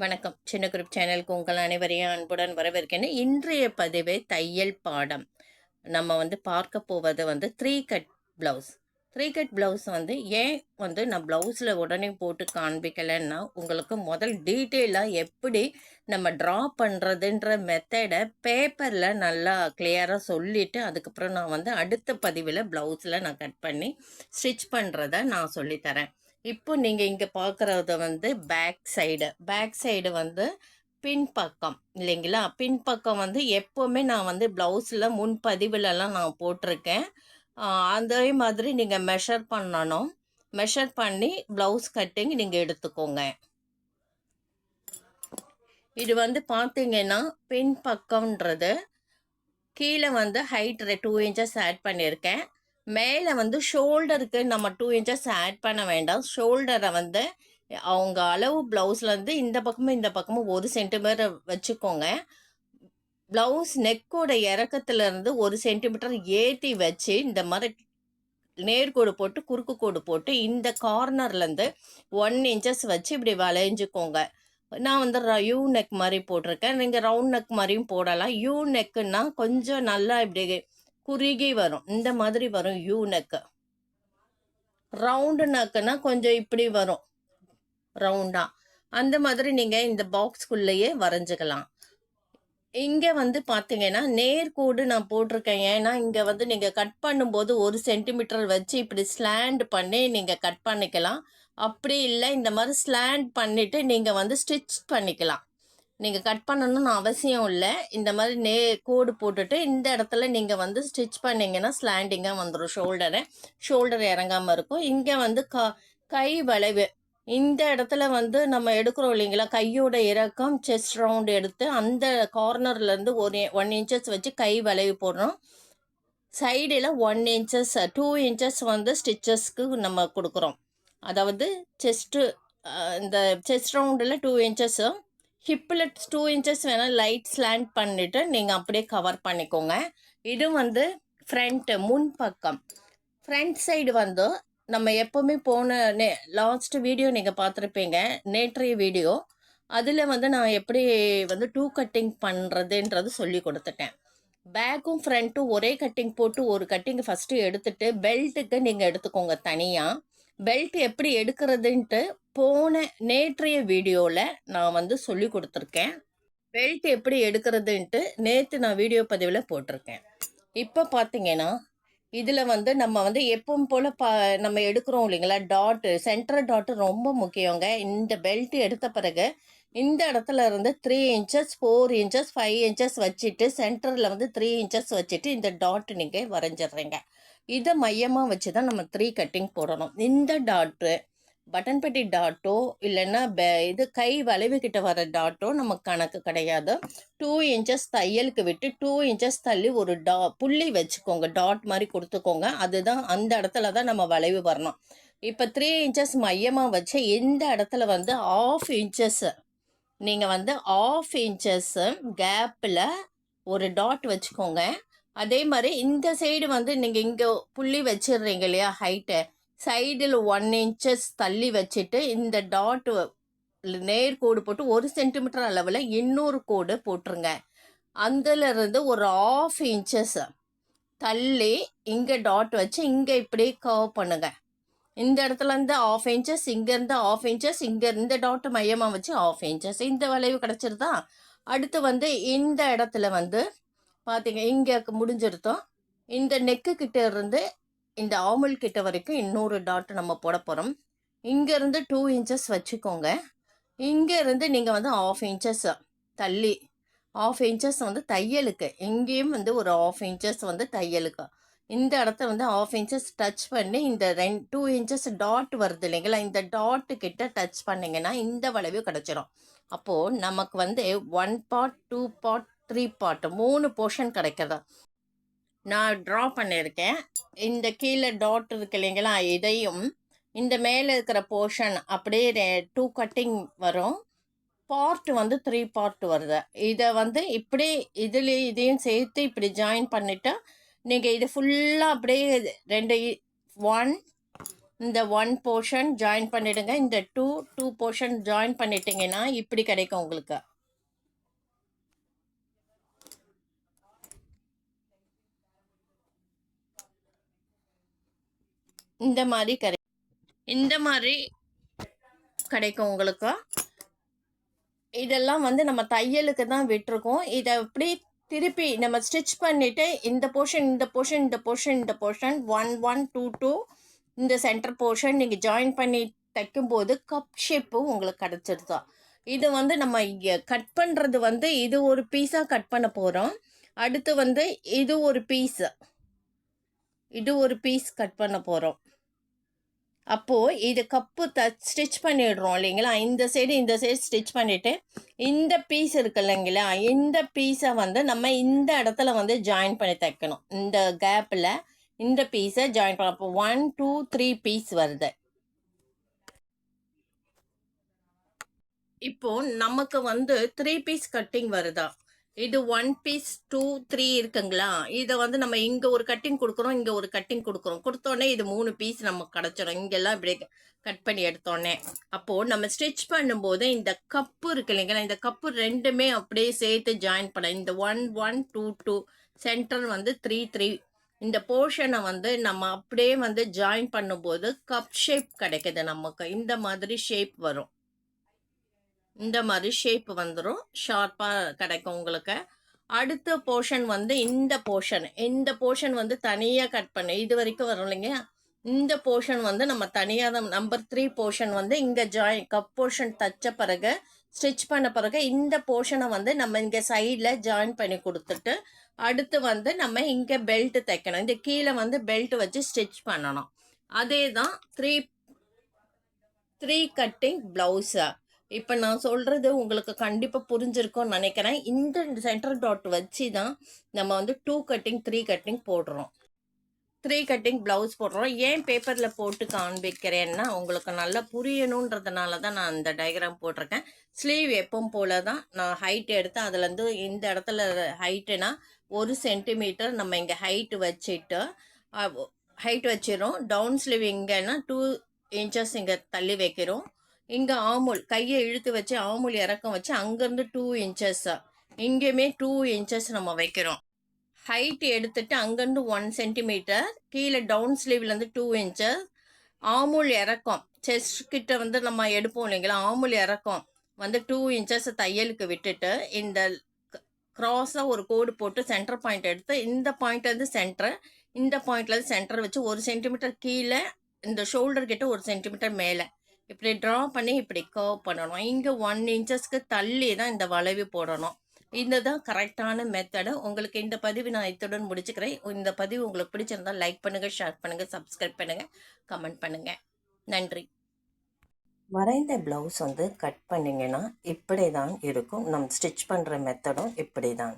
வணக்கம். சின்ன குரூப் சேனலுக்கு உங்கள் அனைவரையும் அன்புடன் வரவேற்கிறேன். இன்றைய பதிவு தையல் பாடம். நம்ம வந்து பார்க்க போவது வந்து three cut blouse three cut blouse வந்து ஏன் வந்து நான் ப்ளவுஸில் உடனே போட்டு காண்பிக்கலைன்னா உங்களுக்கு முதல் டீட்டெயிலாக எப்படி நம்ம ட்ரா பண்ணுறதுன்ற மெத்தடை பேப்பரில் நல்லா கிளியராக சொல்லிவிட்டு அதுக்கப்புறம் நான் வந்து அடுத்த பதிவில் ப்ளவுஸில் நான் கட் பண்ணி ஸ்டிச் பண்ணுறத நான் சொல்லித்தரேன். இப்போ நீங்கள் இங்கே பார்க்குறது வந்து பேக் சைடு பேக் சைடு வந்து பின்பக்கம் இல்லைங்களா? பின்பக்கம் வந்து எப்போவுமே நான் வந்து ப்ளவுஸில் முன்பதிவுலலாம் நான் போட்டிருக்கேன். அதே மாதிரி நீங்கள் மெஷர் பண்ணணும். மெஷர் பண்ணி ப்ளவுஸ் கட்டிங் நீங்கள் எடுத்துக்கோங்க. இது வந்து பார்த்தீங்கன்னா பின்பக்கம்ன்றது கீழே வந்து ஹைட் டூ இன்ச்சஸ் ஆட் பண்ணியிருக்கேன் மேலே வந்து ஷோல்டருக்கு நம்ம டூ இன்ச்சஸ் ஆட் பண்ண வேண்டாம். ஷோல்டரை வந்து அவங்க அளவு ப்ளவுஸ்லேருந்து இந்த பக்கமும் இந்த பக்கமும் ஒரு சென்டிமீட்டர் வச்சுக்கோங்க. ப்ளவுஸ் நெக்கோட இறக்கத்துலேருந்து ஒரு சென்டிமீட்டர் ஏற்றி வச்சு இந்த மாதிரி நேர்கோடு போட்டு குறுக்கு கோடு போட்டு இந்த கார்னர்லேருந்து ஒன் இன்ச்சஸ் வச்சு இப்படி வளைஞ்சுக்கோங்க. நான் வந்து யூ நெக் மாதிரி போட்டிருக்கேன். நீங்கள் ரவுண்ட் நெக் மாதிரியும் போடலாம். யூ நெக்குன்னா கொஞ்சம் நல்லா இப்படி குறுகி வரும். இந்த மாதிரி வரும். யூ நெக்கு ரவுண்டு நக்குன்னா கொஞ்சம் இப்படி வரும். ரவுண்டாக அந்த மாதிரி நீங்கள் இந்த பாக்ஸ்குள்ளேயே வரைஞ்சிக்கலாம். இங்கே வந்து பார்த்தீங்கன்னா நேர்கோடு நான் போட்டிருக்கேன். ஏன்னா இங்கே வந்து நீங்கள் கட் பண்ணும்போது ஒரு சென்டிமீட்டர் வச்சு இப்படி ஸ்லாண்ட் பண்ணி நீங்கள் கட் பண்ணிக்கலாம். அப்படி இல்லை இந்த மாதிரி ஸ்லாண்ட் பண்ணிவிட்டு நீங்கள் வந்து ஸ்டிச் பண்ணிக்கலாம். நீங்கள் கட் பண்ணணும்னு அவசியம் இல்லை. இந்த மாதிரி நே கோடு போட்டுட்டு இந்த இடத்துல நீங்கள் வந்து ஸ்டிச் பண்ணிங்கன்னா ஸ்லாண்டிங்காக வந்துடும் ஷோல்டரை ஷோல்டர் இறங்காமல் இருக்கும். இங்கே வந்து க கை வளைவு. இந்த இடத்துல வந்து நம்ம எடுக்கிறோம் இல்லைங்களா? கையோட இறக்கம் செஸ்ட் ரவுண்ட் எடுத்து அந்த கார்னர்லேருந்து ஒரு ஒன் இன்ச்சஸ் வச்சு கை வளைவு போடுறோம் சைடில் ஒன் இன்ச்சஸ் டூ இன்ச்சஸ் வந்து ஸ்டிச்சஸ்க்கு நம்ம கொடுக்குறோம். அதாவது செஸ்ட்டு இந்த செஸ்ட் ரவுண்டில் டூ இன்ச்சஸும் ஹிப்பில் டூ இன்ச்சஸ் வேணால் லைட் ஸ்லாண்ட் பண்ணிவிட்டு நீங்கள் அப்படியே கவர் பண்ணிக்கோங்க. இது வந்து ஃப்ரண்ட்டு முன் பக்கம். ஃப்ரண்ட் சைடு வந்து நம்ம எப்போவுமே போன நே லாஸ்ட் வீடியோ நீங்கள் பார்த்துருப்பீங்க நேற்றைய வீடியோ அதில் வந்து நான் எப்படி வந்து டூ கட்டிங் பண்ணுறதுன்றது சொல்லி கொடுத்துட்டேன். பேக்கும் ஃப்ரண்ட்டும் ஒரே கட்டிங் போட்டு ஒரு கட்டிங் ஃபஸ்ட்டு எடுத்துட்டு பெல்ட்டுக்கு நீங்கள் எடுத்துக்கோங்க தனியாக பெல்ட் எப்படி எடுக்கிறதுன்ட்டு போன நேற்றைய வீடியோவில் நான் வந்து சொல்லி கொடுத்துருக்கேன். பெல்ட் எப்படி எடுக்கிறதுன்ட்டு நேற்று நான் வீடியோ பதிவில் போட்டிருக்கேன். இப்போ பார்த்தீங்கன்னா இதில் வந்து நம்ம வந்து எப்பவும் போல் பா நம்ம எடுக்கிறோம் இல்லைங்களா? டாட்டு சென்டர் டாட்டு ரொம்ப முக்கியங்க. இந்த பெல்ட் எடுத்த பிறகு இந்த இடத்துல இருந்து three inches four inches five inches வச்சுட்டு சென்டரில் வந்து த்ரீ இன்ச்சஸ் வச்சுட்டு இந்த டாட் நீங்கள் வரைஞ்சிடுறீங்க. இதை மையமாக வச்சு தான் நம்ம த்ரீ கட்டிங் போடணும். இந்த டாட்டு பட்டன் பெட்டி டாட்டோ இல்லைன்னா இது கை வளைவு கிட்ட வர டாட்டோ நமக்கு கணக்கு கிடையாது. டூ இன்ச்சஸ் தையலுக்கு விட்டு டூ இன்ச்சஸ் தள்ளி ஒரு டா புள்ளி வச்சுக்கோங்க டாட் மாதிரி கொடுத்துக்கோங்க. அதுதான் அந்த இடத்துல தான் நம்ம வளைவு வரணும். இப்போ த்ரீ இன்ச்சஸ் மையமாக வச்சு இந்த இடத்துல வந்து ஆஃப் இன்ச்சஸ் நீங்கள் வந்து ஆஃப் இன்ச்சஸ் கேப்பில் ஒரு டாட் வச்சுக்கோங்க. அதே மாதிரி இந்த சைடு வந்து நீங்கள் இங்கே புள்ளி வச்சிடுறீங்க இல்லையா ஹைட்டை சைடில் ஒன் இன்ச்சஸ் தள்ளி வச்சுட்டு இந்த டாட் நேர் கோடு போட்டு ஒரு சென்டிமீட்டர் அளவில் இன்னொரு கோடு போட்டுருங்க. அதுலேருந்து ஒரு ஆஃப் இன்ச்சஸ் தள்ளி இங்கே டாட் வச்சு இங்கே இப்படி கர்வ் பண்ணுங்க. இந்த இடத்துலேருந்து ஆஃப் இன்ச்சஸ் இங்கேருந்து ஆஃப் இன்ச்சஸ் இங்கே இந்த டாட் மையமாக வச்சு ஆஃப் இன்ச்சஸ் இந்த வளைவு கிடச்சிருதா? அடுத்து வந்து இந்த இடத்துல வந்து பார்த்தீங்க இங்கே முடிஞ்சிருத்தோம். இந்த நெக்கு கிட்டே இருந்து இந்த ஆமல் கிட்ட வரைக்கும் இன்னொரு டாட் நம்ம போட போகிறோம் இங்கேருந்து டூ இன்ச்சஸ் வச்சுக்கோங்க. இங்கேருந்து நீங்கள் வந்து ஆஃப் இன்ச்சஸ் தள்ளி ஆஃப் இன்ச்சஸ் வந்து தையலுக்கு. இங்கேயும் வந்து ஒரு ஆஃப் இன்ச்சஸ் வந்து தையலுக்கு. இந்த இடத்த வந்து ஆஃப் இன்ச்சஸ் டச் பண்ணி இந்த ரெண்டு டூ இன்ச்சஸ் டாட் வருது இல்லைங்களா? இந்த டாட்டு கிட்ட டச் பண்ணிங்கன்னா இந்த வளைவு கிடச்சிரும். அப்போது நமக்கு வந்து one part two part three part மூணு போர்ஷன் கிடைக்கிறதா? நான் ட்ரா பண்ணியிருக்கேன். இந்த கீழே டாட் இருக்கு இல்லைங்களா இதையும். இந்த மேலே இருக்கிற போர்ஷன் அப்படியே டூ கட்டிங் வரும். பார்ட் வந்து த்ரீ பார்ட் வருது. இதை வந்து இப்படி இதில் இதையும் சேர்த்து இப்படி ஜாயின் பண்ணிவிட்டு நீங்கள் இது ஃபுல்லாக அப்படியே ரெண்டு ஒன் இந்த ஒன் போர்ஷன் ஜாயின் பண்ணிவிடுங்க இந்த டூ டூ போர்ஷன் ஜாயின் பண்ணிட்டீங்கன்னா இப்படி கிடைக்கும் உங்களுக்கு. இந்த மாதிரி கிடை இந்த மாதிரி கிடைக்கும் உங்களுக்கு? இதெல்லாம் வந்து நம்ம தையலுக்கு தான் விட்டுருக்கோம். இதை அப்படி திருப்பி நம்ம ஸ்டிச் பண்ணிவிட்டு இந்த போர்ஷன் இந்த போர்ஷன் இந்த போர்ஷன் இந்த portion one one two two இந்த சென்டர் போர்ஷன் நீங்கள் ஜாயின் பண்ணி தைக்கும்போது கப் ஷேப்பும் உங்களுக்கு கிடச்சிருதா? இது வந்து நம்ம இங்கே கட் பண்ணுறது வந்து இது ஒரு பீஸாக கட் பண்ண போகிறோம் அடுத்து வந்து இது ஒரு பீஸு இது ஒரு பீஸ் கட் பண்ண போகிறோம் அப்போது இது கப்பு த ஸ்டிச் பண்ணிடுறோம் இல்லைங்களா? இந்த சைடு இந்த சைடு ஸ்டிச் பண்ணிவிட்டு இந்த பீஸ் இருக்கு இல்லைங்களா? இந்த பீஸை வந்து நம்ம இந்த இடத்துல வந்து ஜாயின் பண்ணி தைக்கணும். இந்த கேப்பில் இந்த பீஸை ஜாயின் பண்ண அப்போ ஒன் டூ த்ரீ பீஸ் வருது. இப்போ நமக்கு வந்து த்ரீ பீஸ் கட்டிங் வருதா? இது ஒன் பீஸ் டூ த்ரீ இருக்குங்களா? இதை வந்து நம்ம இங்கே ஒரு கட்டிங் கொடுக்குறோம் இங்கே ஒரு கட்டிங் கொடுக்குறோம். கொடுத்தோடனே இது மூணு பீஸ் நமக்கு கிடச்சிடும் இங்கெல்லாம் இப்படி கட் பண்ணி எடுத்தோடனே. அப்போது நம்ம ஸ்டிச் பண்ணும்போது இந்த கப்பு இருக்கு இல்லைங்களா? இந்த கப்பு ரெண்டுமே அப்படியே சேர்த்து ஜாயின் பண்ண இந்த one one two two center வந்து த்ரீ த்ரீ இந்த போர்ஷனை வந்து நம்ம அப்படியே வந்து ஜாயின் பண்ணும்போது கப் ஷேப் கிடைக்குது நமக்கு. இந்த மாதிரி ஷேப் வரும். இந்த மாதிரி ஷேப் வந்துடும் ஷார்ப்பாக கிடைக்கும் உங்களுக்கு. அடுத்த போர்ஷன் வந்து இந்த போர்ஷன் இந்த போர்ஷன் வந்து தனியாக கட் பண்ணு. இது வரைக்கும் வரும் இல்லைங்க. இந்த போர்ஷன் வந்து நம்ம தனியாக தான் நம்பர் த்ரீ போர்ஷன் வந்து இங்கே ஜாயின் கப் போர்ஷன் தச்ச பிறகு ஸ்டிச் பண்ண பிறகு இந்த போர்ஷனை வந்து நம்ம இங்கே சைடில் ஜாயின் பண்ணி கொடுத்துட்டு அடுத்து வந்து நம்ம இங்கே பெல்ட் தைக்கணும். இந்த கீழே வந்து பெல்ட் வச்சு ஸ்டிச் பண்ணணும். அதே தான் த்ரீ த்ரீ கட்டிங் ப்ளவுஸை இப்போ நான் சொல்கிறது உங்களுக்கு கண்டிப்பாக புரிஞ்சிருக்கும்னு நினைக்கிறேன். இந்த சென்டர் டாட் வச்சு தான் நம்ம வந்து டூ கட்டிங் த்ரீ கட்டிங் போடுறோம். த்ரீ கட்டிங் ப்ளவுஸ் போடுறோம். ஏன் பேப்பரில் போட்டு காண்பிக்கிறேன்னா உங்களுக்கு நல்லா புரியணுன்றதுனால தான் நான் இந்த டயக்ராம் போட்டிருக்கேன். ஸ்லீவ் எப்பவும் போல தான் நான் ஹைட் எடுத்து அதுலேருந்து இந்த இடத்துல ஹைட்டுனா ஒரு சென்டிமீட்டர் நம்ம இங்கே ஹைட்டு வச்சுட்டு ஹைட் வச்சிடும் டவுன் ஸ்லீவ் இங்கேன்னா டூ இன்ச்சஸ் இங்கே தள்ளி வைக்கிறோம். இங்கே ஆமுல் கையை இழுத்து வச்சு ஆமுல் இறக்கம் வச்சு அங்கேருந்து டூ இன்ச்சஸ் இங்கேயுமே டூ இன்ச்சஸ் நம்ம வைக்கிறோம். ஹைட் எடுத்துட்டு அங்கேருந்து ஒன் சென்டிமீட்டர் கீழே டவுன் ஸ்லீவ்லேருந்து டூ இன்ச்சஸ் ஆமுல் இறக்கம் செஸ்ட் கிட்ட வந்து நம்ம எடுப்போம் இல்லைங்களா? ஆமுல் இறக்கம் வந்து டூ இன்ச்சஸ் தையலுக்கு விட்டுட்டு இந்த க்ராஸாக ஒரு கோடு போட்டு சென்டர் பாயிண்ட் எடுத்து இந்த பாயிண்ட்லேருந்து சென்டர் இந்த பாயிண்ட்லேருந்து சென்டர் வச்சு ஒரு சென்டிமீட்டர் கீழே இந்த ஷோல்டர் கிட்ட ஒரு சென்டிமீட்டர் மேலே. இப்படி ட்ரா பண்ணி இப்படி கர்வ் பண்ணணும். இங்கே ஒன் இன்ச்சஸ்க்கு தள்ளி தான் இந்த வளைவு போடணும். இந்த தான் கரெக்டான மெத்தடு உங்களுக்கு இந்த பதிவு நான் இத்துடன் முடிச்சுக்கிறேன். இந்த பதிவு உங்களுக்கு பிடிச்சிருந்தால் லைக் பண்ணுங்கள் ஷேர் பண்ணுங்கள் சப்ஸ்கிரைப் பண்ணுங்கள் கமெண்ட் பண்ணுங்கள் நன்றி. வரைந்த ப்ளவுஸ் வந்து கட் பண்ணிங்கன்னா இப்படி தான் இருக்கும். நம்ம ஸ்டிச் பண்ணுற மெத்தடும் இப்படி தான்